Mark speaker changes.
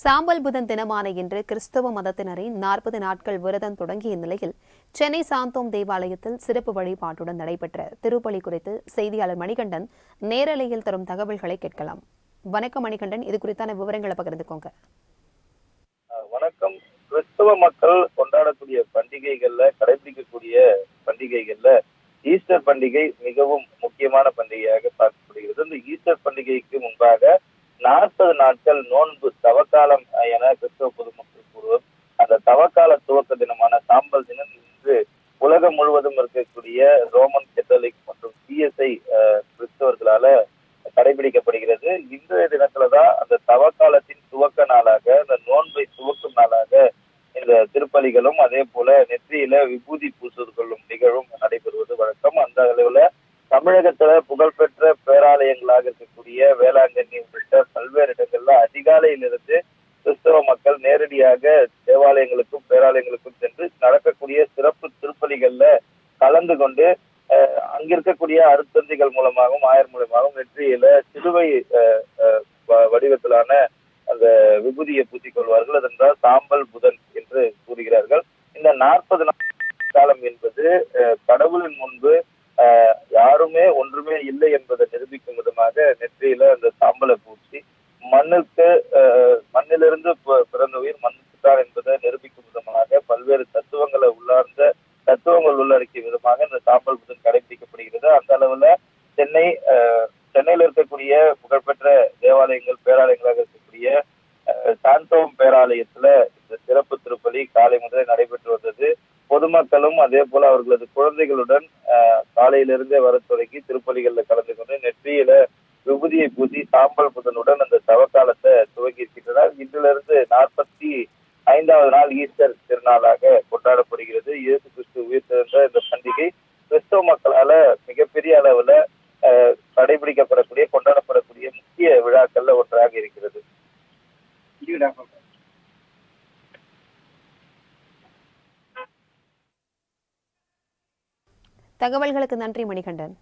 Speaker 1: சாம்பல் புதன் தினமான இன்று கிறிஸ்தவ மதத்தினரின் நாற்பது நாட்கள் விரதம் தொடங்கிய நிலையில் சென்னை சாந்தோம் தேவாலயத்தில் சிறப்பு வழிபாட்டுடன் நடைபெற்ற திருப்பலி குறித்து செய்தியாளர் மணிகண்டன் நேரலையில் தரும் தகவல்களை கேட்கலாம். வணக்கம் மணிகண்டன். இது குறித்தான விவரங்களை பகிர்ந்துக்கோங்க.
Speaker 2: வணக்கம். கிறிஸ்தவ மக்கள் கொண்டாடக்கூடிய பண்டிகைகள்ல கடைபிடிக்கக்கூடிய பண்டிகைகள்ல ஈஸ்டர் பண்டிகை மிகவும் முக்கியமான பண்டிகையாக பார்க்கப்படுகிறது. இந்த ஈஸ்டர் பண்டிகைக்கு முன்பாக நாற்பது நாட்கள் நோன்பு தவக்காலம் என கிறிஸ்தவ பொதுமக்கள் கூறுவோம் அந்த தவக்கால துவக்க தினமான சாம்பல் தினம் இன்று உலகம் முழுவதும் இருக்கக்கூடிய ரோமன் கத்தோலிக் மற்றும் சிஎஸ்ஐ கிறிஸ்தவர்களால கடைபிடிக்கப்படுகிறது. இன்றைய தினத்துலதான் அந்த தவக்காலத்தின் துவக்க நாளாக அந்த நோன்பை துவக்கும் நாளாக இந்த திருப்பலிகளும் அதே போல நெற்றியில விபூதி பூசுவதுகளும் நிகழும் நடைபெறுவது வழக்கம் அந்த அளவுல தமிழகத்துல புகழ்பெற்ற பேராலயங்களாக இருக்கக்கூடிய வேளாங்கண்ணி உள்ளிட்ட பல்வேறு இடங்கள்ல அதிகாலையிலிருந்து கிறிஸ்தவ மக்கள் நேரடியாக தேவாலயங்களுக்கும் பேராலயங்களுக்கும் சென்று நடக்கக்கூடிய சிறப்பு திருப்பலிகள்ல கலந்து கொண்டு அங்கிருக்கக்கூடிய அருத்தந்திகள் மூலமாகவும் ஆயர் மூலமாகவும் வெற்றியில சிலுவை வடிவத்திலான அந்த விபூதியை பூத்திக் கொள்வார்கள். அதென்றால் சாம்பல் புதன் என்று கூறுகிறார்கள். இந்த நாற்பது நாள் காலம் என்பது கடவுளின் முன்பு யாருமே ஒன்றுமே இல்லை என்பதை நிரூபிக்கும் விதமாக நெற்றியில அந்த சாம்பலை பூச்சி மண்ணுக்கு மண்ணிலிருந்து பிறந்த உயிர் மண்ணுக்கு தான் என்பதை நிரூபிக்கும் விதமாக பல்வேறு தத்துவங்களை உள்ளார்ந்த தத்துவங்கள் உள்ளடக்கிய விதமாக இந்த சாம்பல் புதன் கடைபிடிக்கப்படுகிறது. அந்த அளவுல சென்னை சென்னையில் சென்னையில இருக்கக்கூடிய புகழ்பெற்ற தேவாலயங்கள் பேராலயங்களாக இருக்கக்கூடிய சாந்தோம் பேராலயத்துல இந்த சிறப்பு திருப்பலி காலை முதலே நடைபெற்று வந்தது. பொதுமக்களும் அதே போல அவர்களது குழந்தைகளுடன் காலையிலிருந்தே வர தொடங்கி திருப்பலிகள்ல கலந்து கொண்டு நெற்றியில விபூதியை பூசி சாம்பல் புதனுடன் அந்த தவக்காலத்தை துவங்கி இருக்கின்றனர் இன்றிலிருந்து நாற்பத்தி ஐந்தாவது நாள் ஈஸ்டர் திருநாளாக கொண்டாடப்படுகிறது. இயேசு கிறிஸ்து உயிர் திறந்த இந்த பண்டிகை கிறிஸ்தவ மக்களால மிகப்பெரிய அளவுல கடைபிடிக்கப்படக்கூடிய கொண்டாடப்படக்கூடிய முக்கிய விழாக்கள்ல ஒன்றாக இருக்கிறது.
Speaker 1: தகவல்களுக்கு நன்றி மணிகண்டன்.